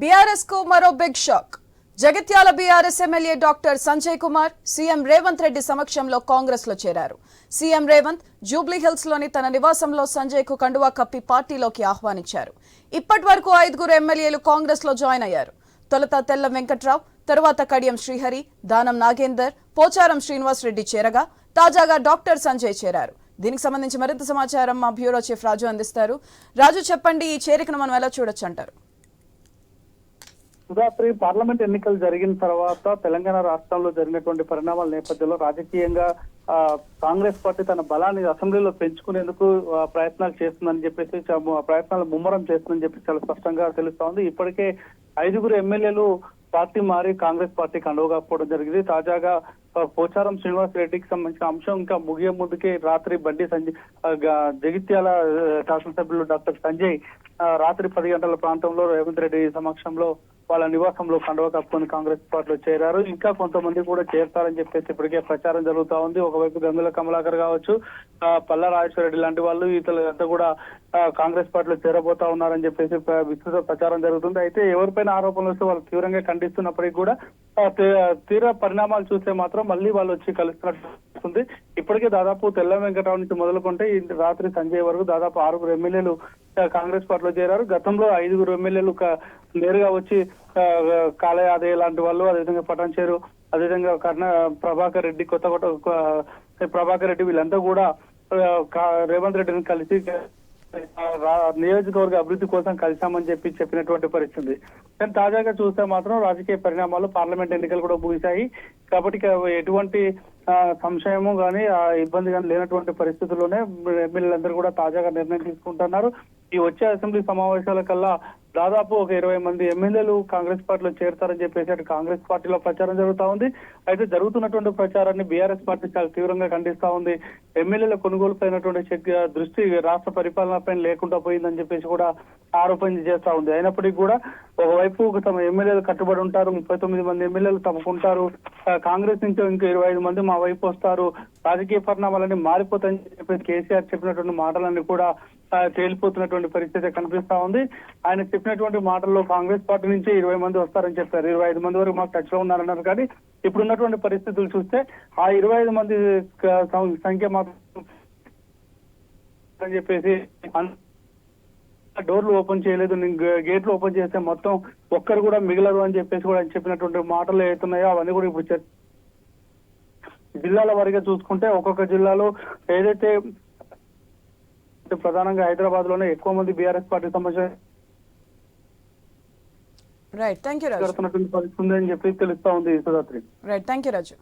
బీఆర్ఎస్కు మరో big shock. Jagtial BRS MLA doctor Sanjay Kumar CM Revanth Reddy సమక్షంలో కాంగ్రెస్లో చేరారు. సీఎం రేవంత్ జూబ్లీ హిల్స్లోని తన నివాసంలో సంజయ్కు కండువా కప్పి పార్టీలోకి ఆహ్వానించారు. ఇప్పటి వరకు ఐదుగురు ఎమ్మెల్యేలు కాంగ్రెస్లో జాయిన్ అయ్యారు. తొలుత తెల్ల వెంకట్రావు తరువాత కడియం శ్రీహరి దానం నాగేందర్ పోచారం శ్రీనివాస్ రెడ్డి చేరగా తాజాగా డాక్టర్ సంజయ్ చేరారు. దీనికి సంబంధించి మరింత సమాచారం మా బ్యూరో చీఫ్ రాజు అందిస్తారు. రాజు చెప్పండి ఈ చేరికను మనం ఎలా చూడొచ్చు అంటారు? సుధాత్రి పార్లమెంట్ ఎన్నికలు జరిగిన తర్వాత తెలంగాణ రాష్ట్రంలో జరిగినటువంటి పరిణామాల నేపథ్యంలో రాజకీయంగా ఆ, కాంగ్రెస్ పార్టీ తన బలాన్ని అసెంబ్లీలో పెంచుకునేందుకు ప్రయత్నాలు చేస్తుందని చెప్పేసి ప్రయత్నాలు ముమ్మరం చేస్తుందని చెప్పి చాలా స్పష్టంగా తెలుస్తా ఉంది. ఇప్పటికే ఐదుగురు ఎమ్మెల్యేలు పార్టీ మారి కాంగ్రెస్ పార్టీకి అండవకపోవడం జరిగింది. తాజాగా పోచారం శ్రీనివాస్ రెడ్డికి సంబంధించిన అంశం ఇంకా ముగియ ముందుకే రాత్రి బండి సంజయ్ జగిత్యాల శాసనసభ్యులు డాక్టర్ సంజయ్ రాత్రి పది గంటల ప్రాంతంలో రేవంత్ రెడ్డి సమక్షంలో వాళ్ళ నివాసంలో కండవ కప్పుకొని కాంగ్రెస్ పార్టీలో చేరారు. ఇంకా కొంతమంది కూడా చేరతారని చెప్పేసి ఇప్పటికే ప్రచారం జరుగుతా ఉంది. ఒకవైపు గంగుల కమలాకర్ కావచ్చు ఆ, పల్లా రాజేశ్వర రెడ్డి లాంటి వాళ్ళు ఇతరులంతా కూడా కాంగ్రెస్ పార్టీలో చేరబోతా ఉన్నారని చెప్పేసి విస్తృత ప్రచారం జరుగుతుంది. అయితే ఎవరిపైన ఆరోపణలు వస్తే వాళ్ళు తీవ్రంగా ఖండిస్తున్నప్పటికీ కూడా తీ- తీవ్ర పరిణామాలు చూస్తే మాత్రం మళ్ళీ వాళ్ళు వచ్చి కలుస్తున్నట్టు ఉంది ఇప్పటికే దాదాపు తెల్ల వెంకటరావు నుంచి మొదలుకుంటే రాత్రి సంజయ్ వరకు దాదాపు ఆరుగురు ఎమ్మెల్యేలు కాంగ్రెస్ పార్టీలో చేరారు. గతంలో ఐదుగురు ఎమ్మెల్యేలు నేరుగా వచ్చి ఆ, కాలే లాంటి వాళ్ళు అదేవిధంగా పటం చేరు అదేవిధంగా కర్ణ ప్రభాకర్ రెడ్డి కొత్త కొత్త ప్రభాకర్ రెడ్డి వీళ్ళంతా కూడా రేవంత్ రెడ్డిని కలిసి నియోజకవర్గ అభివృద్ధి కోసం కలిశామని చెప్పి చెప్పినటువంటి పరిస్థితి. కానీ తాజాగా చూస్తే మాత్రం రాజకీయ పరిణామాలు పార్లమెంట్ ఎన్నికలు కూడా ముగిశాయి. కాబట్టి ఎటువంటి సంశయము కానీ ఆ ఇబ్బంది కానీ లేనటువంటి పరిస్థితుల్లోనే ఎమ్మెల్యేలందరూ కూడా తాజాగా నిర్ణయం తీసుకుంటున్నారు. ఈ వచ్చే అసెంబ్లీ సమావేశాల కల్లా దాదాపు ఒక ఇరవై మంది ఎమ్మెల్యేలు కాంగ్రెస్ పార్టీలో చేరతారని చెప్పేసి అటు కాంగ్రెస్ పార్టీలో ప్రచారం జరుగుతా ఉంది. అయితే జరుగుతున్నటువంటి ప్రచారాన్ని బీఆర్ఎస్ పార్టీ చాలా తీవ్రంగా ఖండిస్తా ఉంది. ఎమ్మెల్యేల కొనుగోలు పైనటువంటి దృష్టి రాష్ట్ర పరిపాలన పైన లేకుండా పోయిందని చెప్పేసి కూడా ఆరోపణ చేస్తా ఉంది. అయినప్పటికీ కూడా ఒకవైపు తమ ఎమ్మెల్యేలు కట్టుబడి ఉంటారు ముప్పై తొమ్మిది మంది ఎమ్మెల్యేలు తమకుంటారు. కాంగ్రెస్ నుంచి ఇంకో ఇరవై ఐదు మంది మా వైపు వస్తారు. రాజకీయ పరిణామాలన్నీ మారిపోతాయని చెప్పేసి కేసీఆర్ చెప్పినటువంటి మాటలన్నీ కూడా తేలిపోతున్నటువంటి పరిస్థితి కనిపిస్తా ఉంది. ఆయన చెప్పినటువంటి మాటల్లో కాంగ్రెస్ పార్టీ నుంచి ఇరవై మంది వస్తారని చెప్పారు. ఇరవై ఐదు మంది వరకు మాకు టచ్లో ఉన్నారన్నారు. కానీ ఇప్పుడు ఉన్నటువంటి పరిస్థితులు చూస్తే ఆ ఇరవై ఐదు మంది సంఖ్య మాత్రం అని చెప్పేసి డోర్లు ఓపెన్ చేయలేదు. నేను గేట్లు ఓపెన్ చేస్తే మొత్తం ఒక్కరు కూడా మిగలరు అని చెప్పేసి కూడా ఆయన చెప్పినటువంటి మాటలు ఏతున్నాయో అవన్నీ కూడా ఇప్పుడు జిల్లాల వారీగా చూసుకుంటే ఒక్కొక్క జిల్లాలో ఏదైతే ప్రధానంగా హైదరాబాద్లోనే ఎక్కువ మంది బీఆర్ఎస్ పార్టీ సంబంధించిన రైట్ థ్యాంక్ యూ రాజు అని చెప్పి తెలుస్తా ఉంది Sudhatri right thank you Raju